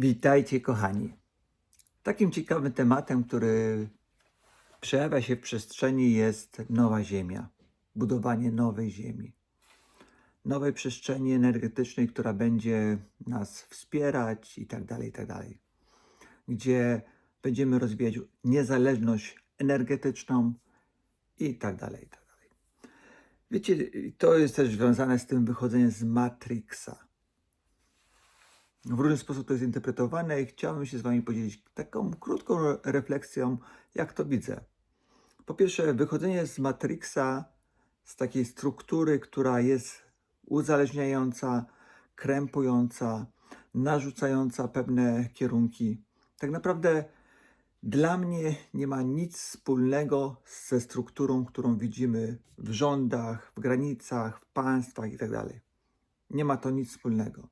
Witajcie, kochani. Takim ciekawym tematem, który przejawia się w przestrzeni, jest nowa Ziemia, budowanie nowej Ziemi, nowej przestrzeni energetycznej, która będzie nas wspierać i tak dalej, i tak dalej. Gdzie będziemy rozwijać niezależność energetyczną i tak dalej, i tak dalej. Wiecie, to jest też związane z tym wychodzeniem z Matrixa w różny sposób to jest interpretowane i chciałbym się z Wami podzielić taką krótką re- refleksją, jak to widzę. Po pierwsze, wychodzenie z Matrixa, z takiej struktury, która jest uzależniająca, krępująca, narzucająca pewne kierunki. Tak naprawdę dla mnie nie ma nic wspólnego ze strukturą, którą widzimy w rządach, w granicach, w państwach itd. Nie ma to nic wspólnego.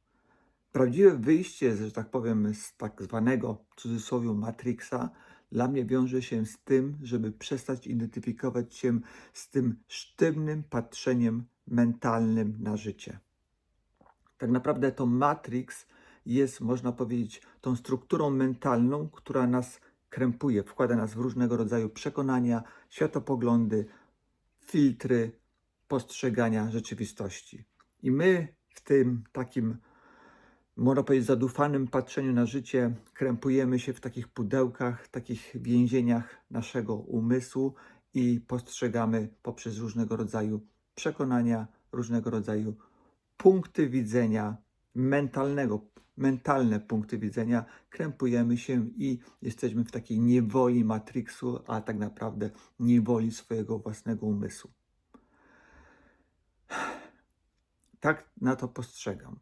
Prawdziwe wyjście, że tak powiem, z tak zwanego w cudzysłowie Matrixa dla mnie wiąże się z tym, żeby przestać identyfikować się z tym sztywnym patrzeniem mentalnym na życie. Tak naprawdę to Matrix jest, można powiedzieć, tą strukturą mentalną, która nas krępuje, wkłada nas w różnego rodzaju przekonania, światopoglądy, filtry postrzegania rzeczywistości. I my w tym takim można powiedzieć, zadufanym patrzeniu na życie, krępujemy się w takich pudełkach, takich więzieniach naszego umysłu i postrzegamy poprzez różnego rodzaju przekonania, różnego rodzaju punkty widzenia mentalnego, mentalne punkty widzenia, krępujemy się i jesteśmy w takiej niewoli Matrixu, a tak naprawdę niewoli swojego własnego umysłu. Tak na to postrzegam.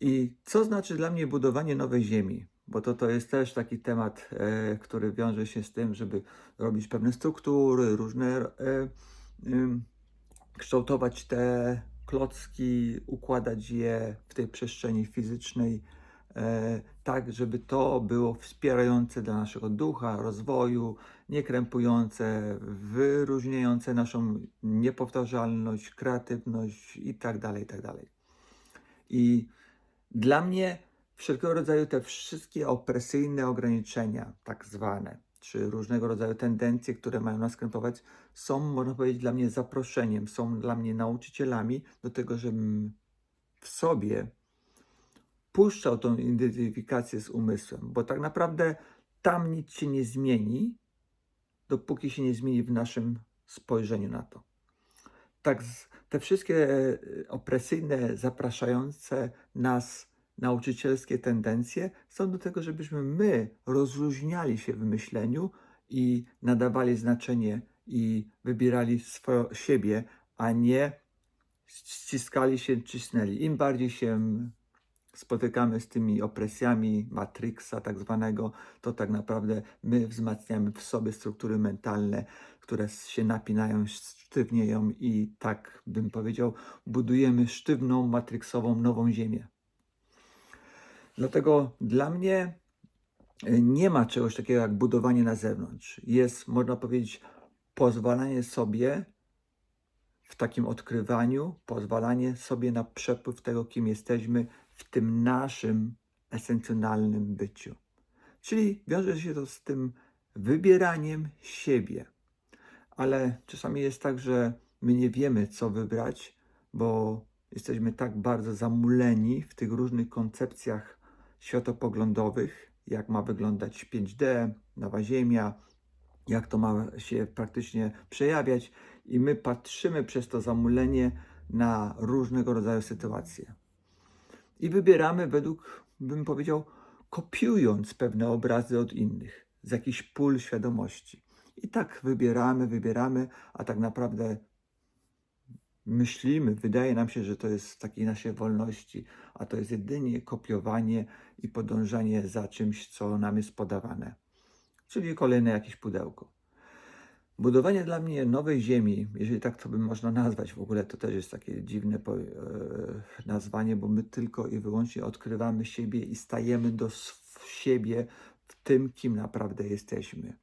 I co znaczy dla mnie budowanie nowej ziemi? Bo to, to jest też taki temat, e, który wiąże się z tym, żeby robić pewne struktury, różne, e, ym, kształtować te klocki, układać je w tej przestrzeni fizycznej, e, tak, żeby to było wspierające dla naszego ducha, rozwoju, niekrępujące, wyróżniające naszą niepowtarzalność, kreatywność i tak dalej, i tak. I dla mnie wszelkiego rodzaju te wszystkie opresyjne ograniczenia, tak zwane, czy różnego rodzaju tendencje, które mają nas krępować, są, można powiedzieć, dla mnie zaproszeniem, są dla mnie nauczycielami do tego, żebym w sobie puszczał tą identyfikację z umysłem, bo tak naprawdę tam nic się nie zmieni, dopóki się nie zmieni w naszym spojrzeniu na to. Tak, te wszystkie e, opresyjne, zapraszające nas nauczycielskie tendencje są do tego, żebyśmy my rozluźniali się w myśleniu i nadawali znaczenie i wybierali swoje, siebie, a nie ściskali się, cisnęli. Im bardziej się spotykamy z tymi opresjami Matrixa tak zwanego, to tak naprawdę my wzmacniamy w sobie struktury mentalne, które się napinają, sztywnieją i tak bym powiedział, budujemy sztywną, matrixową nową ziemię. Dlatego dla mnie e, nie ma czegoś takiego jak budowanie na zewnątrz. Jest, można powiedzieć, pozwalanie sobie w takim odkrywaniu, pozwalanie sobie na przepływ tego, kim jesteśmy w tym naszym esencjonalnym byciu. Czyli wiąże się to z tym wybieraniem siebie. Ale czasami jest tak, że my nie wiemy, co wybrać, bo jesteśmy tak bardzo zamuleni w tych różnych koncepcjach światopoglądowych, jak ma wyglądać 5D, nowa Ziemia, jak to ma się praktycznie przejawiać, i my patrzymy przez to zamulenie na różnego rodzaju sytuacje. I wybieramy według, bym powiedział, kopiując pewne obrazy od innych, z jakichś pól świadomości. I tak wybieramy, wybieramy, a tak naprawdę myślimy, wydaje nam się, że to jest w takiej naszej wolności, a to jest jedynie kopiowanie i podążanie za czymś, co nam jest podawane. Czyli kolejne jakieś pudełko. Budowanie dla mnie nowej ziemi, jeżeli tak to by można nazwać, w ogóle to też jest takie dziwne e, nazwanie, bo my tylko i wyłącznie odkrywamy siebie i stajemy do siebie w tym, kim naprawdę jesteśmy.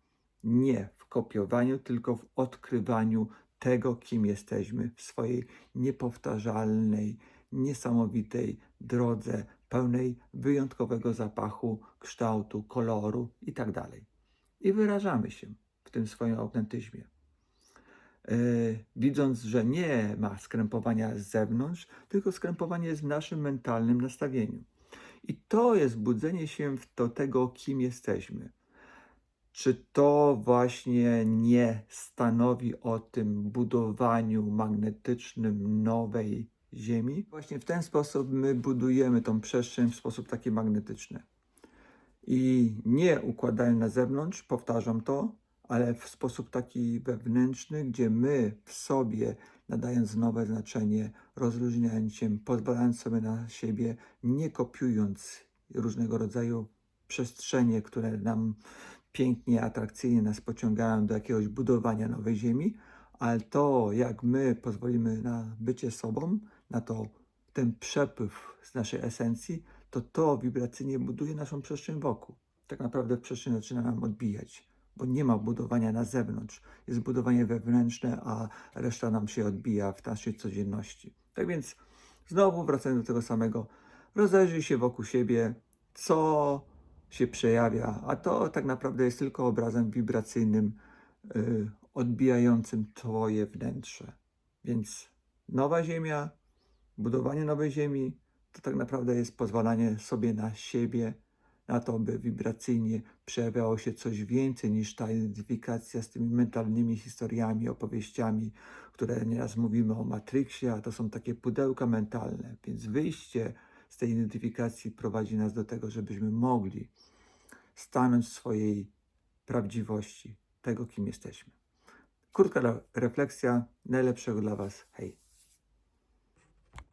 Nie w kopiowaniu, tylko w odkrywaniu tego, kim jesteśmy w swojej niepowtarzalnej, niesamowitej drodze pełnej wyjątkowego zapachu, kształtu, koloru itd. I wyrażamy się w tym swoim autentyzmie. E, widząc, że nie ma skrępowania z zewnątrz, tylko skrępowanie jest w naszym mentalnym nastawieniu. I to jest budzenie się w- do tego, kim jesteśmy. Czy to właśnie nie stanowi o tym budowaniu magnetycznym nowej Ziemi? Właśnie w ten sposób my budujemy tą przestrzeń w sposób taki magnetyczny. I nie układając na zewnątrz, powtarzam to, ale w sposób taki wewnętrzny, gdzie my w sobie, nadając nowe znaczenie, rozluźniając się, pozwalając sobie na siebie, nie kopiując różnego rodzaju przestrzenie, które nam pięknie, atrakcyjnie nas pociągają do jakiegoś budowania nowej ziemi, ale to, jak my pozwolimy na bycie sobą, na to ten przepływ z naszej esencji, to to wibracyjnie buduje naszą przestrzeń wokół. Tak naprawdę przestrzeń zaczyna nam odbijać, bo nie ma budowania na zewnątrz. Jest budowanie wewnętrzne, a reszta nam się odbija w naszej codzienności. Tak więc znowu wracając do tego samego, rozejrzyj się wokół siebie, co się przejawia, a to tak naprawdę jest tylko obrazem wibracyjnym, y, odbijającym Twoje wnętrze. Więc nowa Ziemia, budowanie nowej Ziemi, to tak naprawdę jest pozwalanie sobie na siebie, na to, by wibracyjnie przejawiało się coś więcej niż ta identyfikacja z tymi mentalnymi historiami, opowieściami, które nieraz mówimy o Matrixie, a to są takie pudełka mentalne. Więc wyjście z tej identyfikacji prowadzi nas do tego, żebyśmy mogli stanąć w swojej prawdziwości, tego kim jesteśmy. Krótka re- refleksja, najlepszego dla Was. Hej.